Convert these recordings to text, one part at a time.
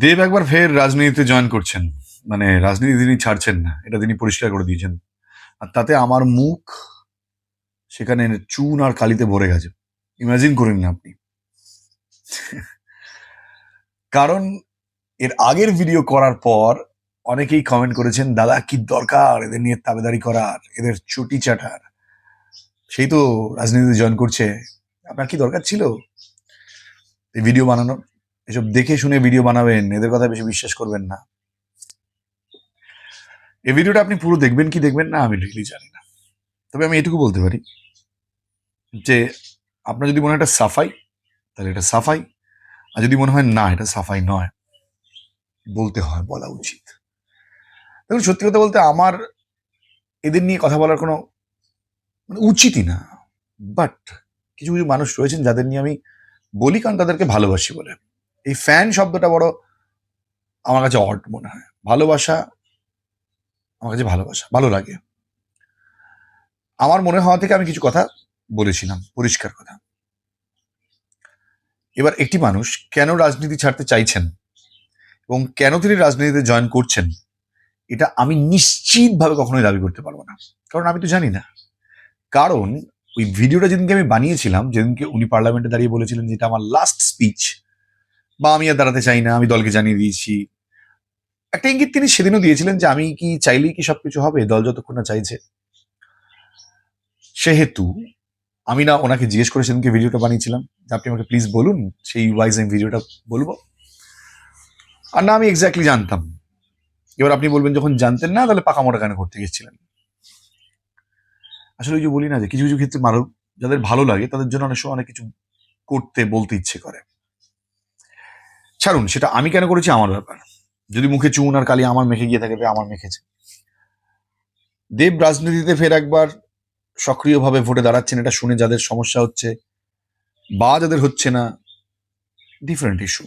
দেব একবার ফের রাজনীতিতে জয়েন করছেন। মানে রাজনীতি তিনি ছাড়ছেন না, এটা তিনি পরিষ্কার করে দিয়েছেন। আর তাতে আমার মুখ সেখানে চুন আর কালিতে ভরে গেছে। ইমাজিন করেন না আপনি। কারণ এর আগের ভিডিও করার পর অনেকেই কমেন্ট করেছেন, দাদা, কি দরকার এদের নিয়ে তাবেদারি করার, এদের চুটি চাটার? সেই তো রাজনীতিতে জয়েন করছে। আপনার কি দরকার ছিল? এই ভিডিও বানানোর? এসব দেখে শুনে ভিডিও বানাবেন, এদের কথা বেশি বিশ্বাস করবেন না। এই ভিডিওটা আপনি পুরো দেখবেন কি দেখবেন না, আমি রিয়েলি জানি না। তবে আমি এটুকু বলতে পারি যে, আপনার যদি মনে হয় এটা সাফাই, তাহলে এটা সাফাই। আর যদি মনে হয় না, এটা সাফাই নয়। বলতে হয়, বলা উচিত। দেখুন, সত্যি কথা বলতে আমার এদের নিয়ে কথা বলার কোনো মানে উচিতই না। বাট কিছু কিছু মানুষ রয়েছেন যাদের নিয়ে আমি বলি, কারণ তাদেরকে ভালোবাসি বলে। এই ফ্যান শব্দটা বড় আমার কাছে অড মনে হয়। ভালোবাসা আমার কাছে ভালোবাসা, ভালো লাগে। আমার মনে হওয়া থেকে আমি কিছু কথা বলেছিলাম, পরিষ্কার কথা। এবার একটি মানুষ কেন রাজনীতি ছাড়তে চাইছেন এবং কেন তিনি রাজনীতিতে জয়েন করছেন, এটা আমি নিশ্চিতভাবে কখনোই দাবি করতে পারব না। কারণ আমি তো জানি না। কারণ ওই ভিডিওটা যেদিনকে আমি বানিয়েছিলাম, যেদিনকে উনি পার্লামেন্টে দাঁড়িয়ে বলেছিলেন যেটা আমার লাস্ট স্পিচ বা আমি আর দাঁড়াতে চাই না, আমি দলকে জানিয়ে দিয়েছি। একটা ইঙ্গিত তিনি সেদিনও দিয়েছিলেন যে, আমি কি চাইলেই কি সবকিছু হবে, দল যতক্ষণ না চাইছে। সেহেতু আমি না ওনাকে জিজ্ঞেস করে সেদিনকে ভিডিওটা বানিয়েছিলাম, যে আপনি আমাকে প্লিজ বলুন, সেই ওয়াইজ আমি ভিডিওটা বলব। আর না, আমি এক্স্যাক্টলি জানতাম। এবার আপনি বলবেন, যখন জানতেন না, তাহলে পাকা মোটা কেন করতে গেছিলেন? আসলে ওই যে বলি না যে, কিছু কিছু ক্ষেত্রে মারো যাদের ভালো লাগে, তাদের জন্য অনেক সময় অনেক কিছু করতে, বলতে ইচ্ছে করে। ছাড়ুন, সেটা আমি কেন করেছি? আমার ব্যাপার। যদি মুখে চুন আর কালি আমার মেখে গিয়ে থাকে আমার মেখেছে। দেব রাজনীতিতে ফের একবার সক্রিয়ভাবে ভোটে দাঁড়াচ্ছেন, এটা শুনে যাদের সমস্যা হচ্ছে বা যাদের হচ্ছে না ডিফারেন্ট ইস্যু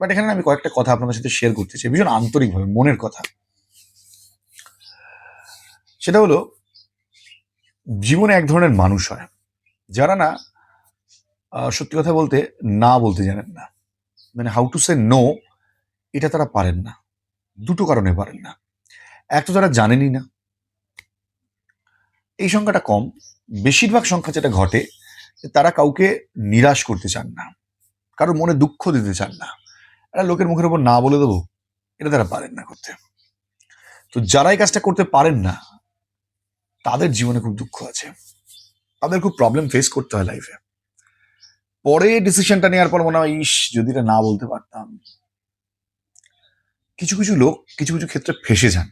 বাট এখানে আমি কয়েকটা কথা আপনাদের সাথে শেয়ার করতে চাই, ভীষণ আন্তরিকভাবে, মনের কথা। সেটা হলো, জীবনে এক ধরনের মানুষ হয়, যারা না সত্যি কথা বলতে না বলতে জানেন না। মানে হাউ টু সে নো এটা তারা পারেন না। দুটো কারণে পারেন না। এক তো তারা জানেনই না। এই সংখ্যাটা কম। বেশিরভাগ সংখ্যা যেটা ঘটে তারা কাউকে নিরাশ করতে চান না। কারোর মনে দুঃখ দিতে চান না। একটা লোকের মুখের উপর না বলে দেবো, এটা তারা পারেন না করতে। তো যারা এই কাজটা করতে পারেন না, তাদের জীবনে খুব দুঃখ আছে। তাদের খুব প্রবলেম ফেস করতে হয় লাইফে পরে ডিসিশনটা নেওয়ার পর মনে হয়, ইস, যদি এটা না বলতে পারতাম। কিছু কিছু লোক, কিছু কিছু ক্ষেত্রে ফেসে যান।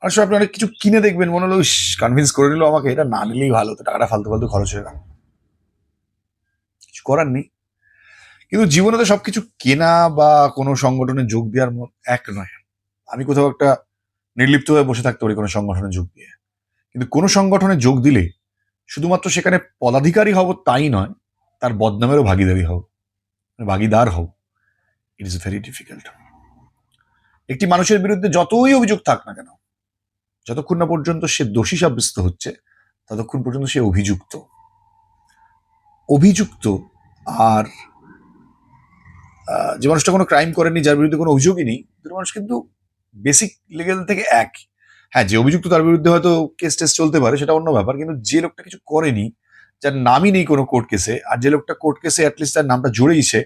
আর সব আপনি অনেক কিছু কিনে দেখবেন, মনে হলো, ইস কনভিন্স করে নিল আমাকে, এটা না নিলেই ভালো, তো টাকাটা ফালতু ফালতু খরচ হয়ে গেল। কিছু করার নেই। কিন্তু জীবনে তো সবকিছু কেনা বা কোনো সংগঠনে যোগ দেওয়ার মত এক নয়। আমি কোথাও একটা নির্লিপ্ত হয়ে বসে থাকতে পারি কোনো সংগঠনে যোগ দিয়ে। কিন্তু কোনো সংগঠনে যোগ দিলে, শুধুমাত্র সেখানে পদাধিকারী হব তাই নয় তার বদনামেরও ভাগিদারি হব মানে ভাগিদার হব ইট ইজ ভেরি ডিফিকাল্ট একটি মানুষের বিরুদ্ধে যতই অভিযোগ থাক না কেন, যতক্ষণ না পর্যন্ত সে দোষী সাব্যস্ত হচ্ছে, ততক্ষণ পর্যন্ত সে অভিযুক্ত। অভিযুক্ত আর যে মানুষটা কোনো ক্রাইম করেনি যার বিরুদ্ধে কোনো অভিযোগই নেই, দুটো মানুষ কিন্তু বেসিক লেভেল থেকে এক। হ্যাঁ যে অভিযুক্ত তার বিরুদ্ধে হয়তো কেস টেস চলতে পারে, সেটা অন্য ব্যাপার, কিন্তু যে লোকটা কিছু করেনি যার নামই নেই কোনো কোর্ট কেসে আর যে লোকটা কোর্ট কেসে অ্যাটলিস্ট তার নামটা জড়িয়েছে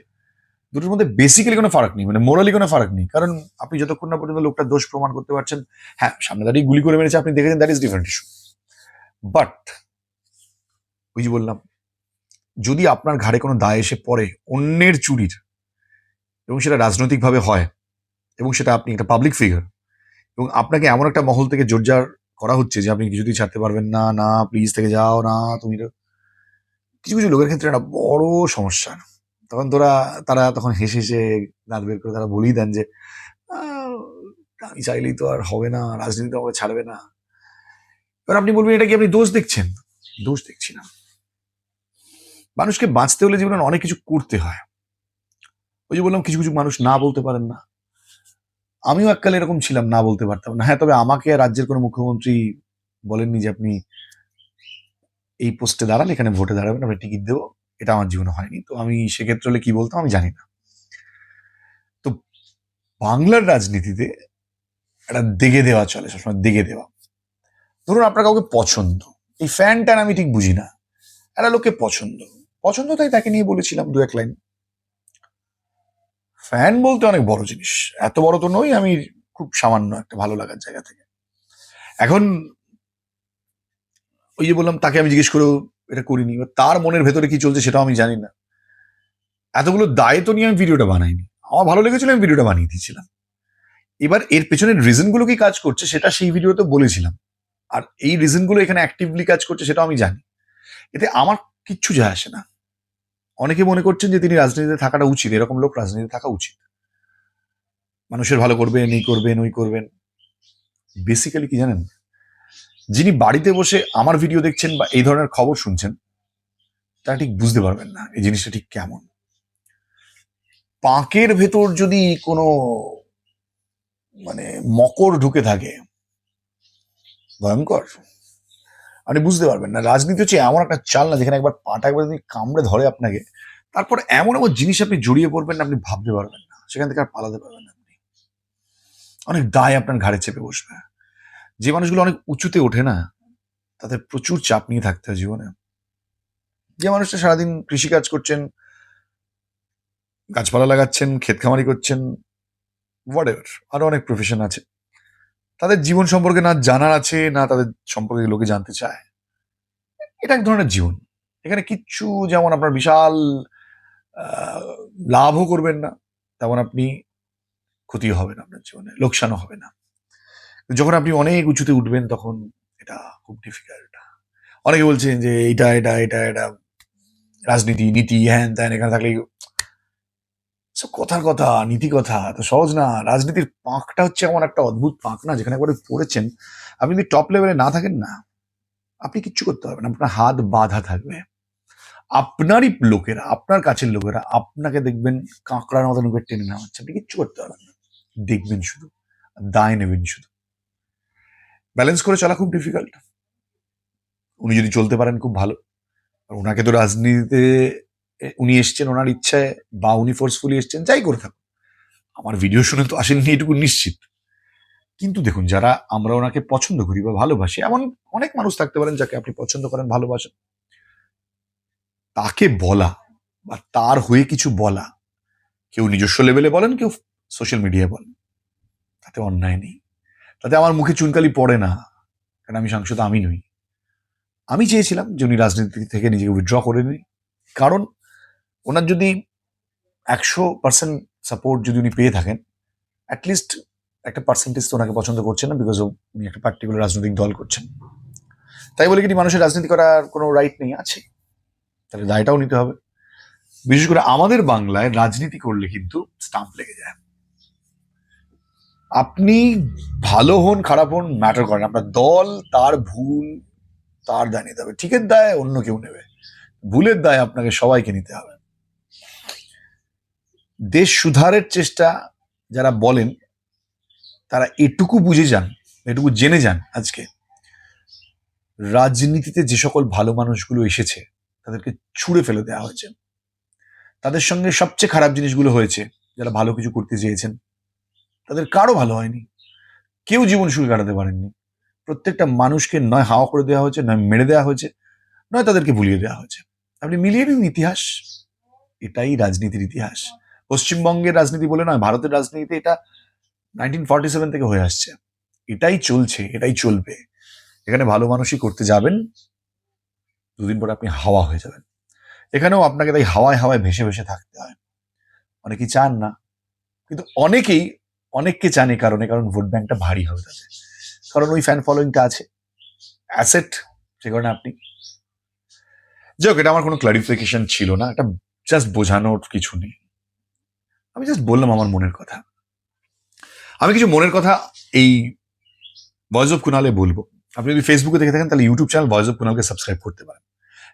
দুটোর মধ্যে বেসিক্যালি কোনো ফারাক নেই মানে মোরালি কোনো ফারাক নেই। কারণ আপনি যতক্ষণ না পর্যন্ত লোকটা দোষ প্রমাণ করতে পারছেন হ্যাঁ সামনে দাঁড়িয়ে গুলি করে মেরেছে, আপনি দেখেছেন that is different issue but ওই যে বললাম, যদি আপনার ঘাড়ে কোনো দায় এসে পড়ে অন্যের চুরির, এবং সেটা রাজনৈতিকভাবে হয়, এবং সেটা আপনি একটা পাবলিক ফিগার এবং আপনাকে এমন একটা মহল থেকে জোরজার করা হচ্ছে যে আপনি কিছুতেই ছাড়তে পারবেন না না প্লিজ থেকে যাও, না, তুমি কিছু কিছু লোকের ক্ষেত্রে একটা বড় সমস্যা। তখন তোরা তারা তখন হেসে হেসে দাঁত বের করে তারা বলেই দেন যে "আহ, আমি চাইলেই তো আর হবে না রাজনীতি তো আমাকে ছাড়বে না। এবার আপনি বলবেন এটা কি আপনি দোষ দেখছেন? দোষ দেখছি না। মানুষকে বাঁচতে হলে জীবনে অনেক কিছু করতে হয়। ওই যে বললাম কিছু কিছু মানুষ না বলতে পারেন না। আমিও এককালে এরকম ছিলাম না বলতে পারতাম না। হ্যাঁ তবে আমাকে রাজ্যের কোনো মুখ্যমন্ত্রী বলেননি যে আপনি এই পোস্টে দাঁড়ালে এখানে ভোটে দাঁড়াবেন আমি টিকিট দেবো। এটা আমার জীবনে হয়নি, তো আমি সেক্ষেত্রে হলে কি বলতাম আমি জানি না। তো বাংলার রাজনীতিতে একটা দেগে দেওয়া চলে, সবসময় দেগে দেওয়া। ধরুন আপনার কাউকে পছন্দ, এই ফ্যান ট্যান আমি ঠিক বুঝি না। একটা লোককে পছন্দ পছন্দ তাই তাকে নিয়ে বলেছিলাম দু এক লাইন। ফ্যান বলতে অনেক বড় জিনিস, এত বড় তো নই, আমি খুব সামান্য একটা ভালো লাগার জায়গা থেকে। এখন ওই যে বললাম, তাকে আমি জিজ্ঞেস করেও এটা করিনি। তার মনের ভেতরে কি চলছে সেটাও আমি জানি না। এতগুলো দায়িত্ব নিয়ে আমি ভিডিওটা বানাইনি। আমার ভালো লেগেছিল, আমি ভিডিওটা বানিয়ে দিয়েছিলাম। এবার এর পেছনের রিজনগুলো কি কাজ করছে, সেটা সেই ভিডিওতে বলেছিলাম। আর এই রিজনগুলো এখানে অ্যাক্টিভলি কাজ করছে সেটাও আমি জানি। এতে আমার কিচ্ছু যায় আসে না। অনেকে মনে করছেন যে তিনি রাজনীতিতে থাকাটা উচিত, এরকম লোক রাজনীতিতে থাকা উচিত। মানুষের ভালো করবেন, এই করবেন, ওই করবেন। বেসিক্যালি কি জানেন? যিনি বাড়িতে বসে আমার ভিডিও দেখছেন বা এই ধরনের খবর শুনছেন, তারা ঠিক বুঝতে পারবেন না এই জিনিসটা ঠিক কেমন। পাঁকের ভেতর যদি কোনো মানে মকর ঢুকে থাকে, ভয়ঙ্কর, আপনি বুঝতে পারবেন না। রাজনীতি হচ্ছে এমন একটা চাল না যেখানে একবার পাটা একবার যদি কামড়ে ধরে আপনাকে, তারপর এমন এমন জিনিস আপনি জড়িয়ে পড়বেন না, আপনি ভাবতে পারবেন না। সেখান থেকে আর পালাতে পারবেন না আপনি। অনেক দায় আপনার ঘাড়ে চেপে বসবে। যে মানুষগুলো অনেক উঁচুতে ওঠে না, তাদের প্রচুর চাপ নিয়ে থাকতে হয় জীবনে। যে মানুষটা সারাদিন কৃষিকাজ করছেন, গাছপালা লাগাচ্ছেন, ক্ষেত খামারি করছেন হোয়াট এভার আরও অনেক প্রফেশন আছে। তাদের জীবন সম্পর্কে না জানার আছে, না তাদের সম্পর্কে লোকে জানতে চায়। এটা এক ধরনের জীবন। এখানে কিচ্ছু যেমন আপনার বিশাল লাভও করবেন না, তেমন আপনি ক্ষতিও হবে না আপনার জীবনে, লোকসানও হবে না। যখন আপনি অনেক উঁচুতে উঠবেন তখন এটা খুব ডিফিকাল্ট অনেকে বলছেন যে এটা এটা এটা এটা রাজনীতি, নীতি, হ্যান ত্যান এখানে থাকলে সব কথার কথা, নীতি কথা তো সহজ না। রাজনীতির পাঁকটা হচ্ছে এমন একটা অদ্ভুত পাঁক না, যেখানে একবারে পড়েছেন, আপনি যদি টপ লেভেলে না থাকেন না, আপনি কিচ্ছু করতে পারবেন আপনার হাত বাঁধা থাকবে। আপনারই লোকেরা, আপনার কাছের লোকেরা আপনাকে দেখবেন কাঁকড়ার মতন করে টেনে নেওয়া হচ্ছে। আপনি কিচ্ছু করতে পারবেন না। দেখবেন শুধু, দায় নেবেন শুধু। ব্যালেন্স করে চলা খুব ডিফিকাল্ট উনি যদি চলতে পারেন খুব ভালো। আর ওনাকে তো রাজনীতিতে উনি এসছেন ওনার ইচ্ছায় বা উনি ফোর্সফুলি এসছেন, যাই করে থাকুন আমার ভিডিও শুনে তো আসেননি এটুকু নিশ্চিত। কিন্তু দেখুন, যারা আমরা ওনাকে পছন্দ করি বা ভালোবাসি, এমন অনেক মানুষ থাকতে পারেন যাকে আপনি পছন্দ করেন, ভালোবাসেন। তাকে বলা বা তার হয়ে কিছু বলা, কেউ নিজস্ব লেভেলে বলেন, কেউ সোশ্যাল মিডিয়ায় বলেন, তাতে অন্যায় নেই। তাতে আমার মুখে চুনকালি পড়ে না। কারণ আমি সাংসদ, আমি নই। আমি চেয়েছিলাম যে উনি রাজনীতি থেকে নিজেকে উইথড্র করে নিই কারণ ওনার যদি একশো পার্সেন্ট সাপোর্ট যদি উনি পেয়ে থাকেন অ্যাটলিস্ট একটা পার্সেন্টেজ তো ওনাকে পছন্দ করছে না বিকজ উনি একটা পার্টিকুলার রাজনৈতিক দল করছেন। তাই বলে কি মানুষের রাজনীতি করার কোনো রাইট নেই, আছে। তাহলে দায়টাও নিতে হবে। বিশেষ করে আমাদের বাংলায় রাজনীতি করলে কিন্তু স্টাম্প লেগে যায়। আপনি ভালো হন, খারাপ হন ম্যাটার করেন আপনার দল, তার ভুল, তার দায় নিতে হবে। ঠিকের দায় অন্য কেউ নেবে। ভুলের দায় আপনাকে সবাইকে নিতে হবে। দেশ সুধারের চেষ্টা যারা বলেন, তারা এটুকু বুঝে যান, এটুকু জেনে যান আজকে। রাজনীতিতে যে সকল ভালো মানুষগুলো এসেছে, তাদেরকে ছুঁড়ে ফেলে দেওয়া হয়েছে। তাদের সঙ্গে সবচেয়ে খারাপ জিনিসগুলো হয়েছে, যারা ভালো কিছু করতে চেয়েছেন। তাদের কারও ভালো হয়নি। কেউ জীবন সুখে কাটাতে পারেননি। প্রত্যেকটা মানুষকে নয় হাওয়া করে দেওয়া হয়েছে, নয় মেরে দেওয়া হয়েছে, নয় তাদেরকে ভুলিয়ে দেওয়া হয়েছে। আপনি মিলিয়ে নিন ইতিহাস। এটাই রাজনীতির ইতিহাস। পশ্চিমবঙ্গের রাজনীতি বলে নয়, ভারতের রাজনীতিতে এটা নাইনটিন ফর্টি সেভেন থেকে হয়ে আসছে। এটাই চলছে, এটাই চলবে। এখানে ভালো মানুষই করতে যাবেন, দুদিন পরে আপনি হাওয়া হয়ে যাবেন। এখানেও আপনাকে তাই হাওয়ায় হাওয়ায় ভেসে ভেসে থাকতে হয়। অনেকেই চান না, কিন্তু অনেকেই অনেককে জানে কারণে, কারণ ভোট ব্যাংকটা ভারী হবে তাদের। কারণ ওই ফ্যান ফলোয়িংটা আছে। অ্যাসেট সে কারণে আপনি যাই হোক, এটা আমার কোনো ক্লারিফিকেশন ছিল না। এটা জাস্ট বোঝানোর কিছু নেই। আমি জাস্ট বললাম আমার মনের কথা। আমি কিছু মনের কথা এই ভয়েস অফ কুনালে বলব। আপনি যদি ফেসবুকে দেখে থাকেন, তাহলে ইউটিউব চ্যানেল ভয়েস অফ কুনালকে সাবস্ক্রাইব করতে পারেন।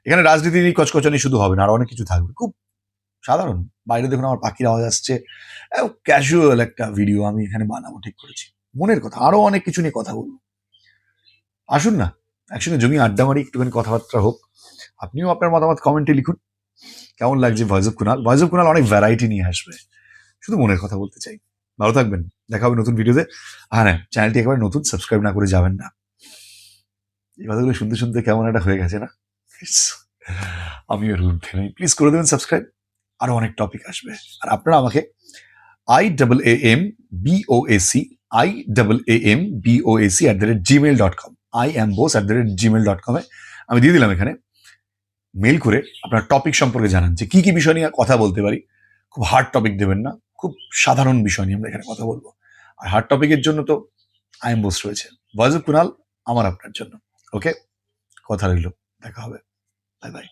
এখানে রাজনীতি কচকচানি শুধু হবে না, আর অনেক কিছু থাকবে। খুব সাধারণ। বাইরে দেখুন আমার পাখির আওয়াজ আসছে। ক্যাজুয়াল একটা ভিডিও আমি এখানে বানাবো, ঠিক করেছি। মনের কথা, আরও অনেক কিছু নিয়ে কথা বলব। আসুন না, একসঙ্গে জমি আড্ডা মারি, একটুখানি কথাবার্তা হোক। আপনিও আপনার মতামত কমেন্টে লিখুন। কেমন লাগছে voice of Kunal voice of Kunal অনেক ভ্যারাইটি নিয়ে আসবে। শুধু মনের কথা বলতে চাই। ভালো থাকবেন। দেখা হবে নতুন ভিডিওতে আর হ্যাঁ চ্যানেলটি একেবারে নতুন সাবস্ক্রাইব না করে যাবেন না। এই কথাগুলো শুনতে শুনতে কেমন একটা হয়ে গেছে না? আমিও নেই। প্লিজ করে দেবেন সাবস্ক্রাইব আরও অনেক টপিক আসবে। আর আপনারা আমাকে I double A M B O S E I double A M B O S E at the rate Gmail dot com I am Bose at the rate Gmail dot কমে আমি দিয়ে দিলাম এখানে mail করে আপনার topic সম্পর্কে জানান যে কী কী বিষয় নিয়ে কথা বলতে পারি। খুব হার্ড টপিক দেবেন না, খুব সাধারণ বিষয় নিয়ে আমরা এখানে কথা বলব। আর হার্ড টপিকের জন্য তো আই এম বোস রয়েছে। ভয়েস অফ কুনাল আমার আপনার জন্য। ওকে কথা রইল। দেখা হবে। Bye bye